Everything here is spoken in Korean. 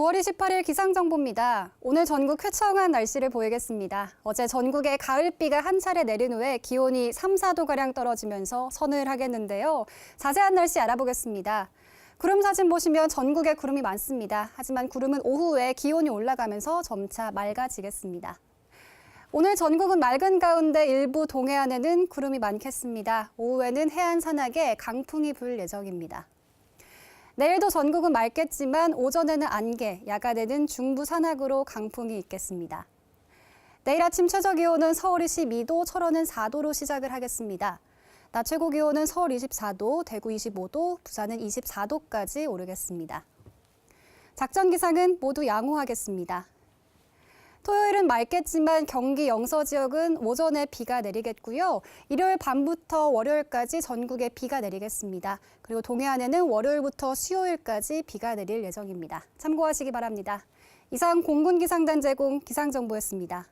9월 28일 기상정보입니다. 오늘 전국 쾌청한 날씨를 보이겠습니다. 어제 전국에 가을비가 한 차례 내린 후에 기온이 3, 4도가량 떨어지면서 서늘하겠는데요. 자세한 날씨 알아보겠습니다. 구름 사진 보시면 전국에 구름이 많습니다. 하지만 구름은 오후에 기온이 올라가면서 점차 맑아지겠습니다. 오늘 전국은 맑은 가운데 일부 동해안에는 구름이 많겠습니다. 오후에는 해안 산악에 강풍이 불 예정입니다. 내일도 전국은 맑겠지만 오전에는 안개, 야간에는 중부 산악으로 강풍이 있겠습니다. 내일 아침 최저 기온은 서울이 12도, 철원은 4도로 시작을 하겠습니다. 낮 최고 기온은 서울 24도, 대구 25도, 부산은 24도까지 오르겠습니다. 작전 기상은 모두 양호하겠습니다. 토요일은 맑겠지만 경기 영서 지역은 오전에 비가 내리겠고요. 일요일 밤부터 월요일까지 전국에 비가 내리겠습니다. 그리고 동해안에는 월요일부터 수요일까지 비가 내릴 예정입니다. 참고하시기 바랍니다. 이상 공군 기상단 제공 기상정보였습니다.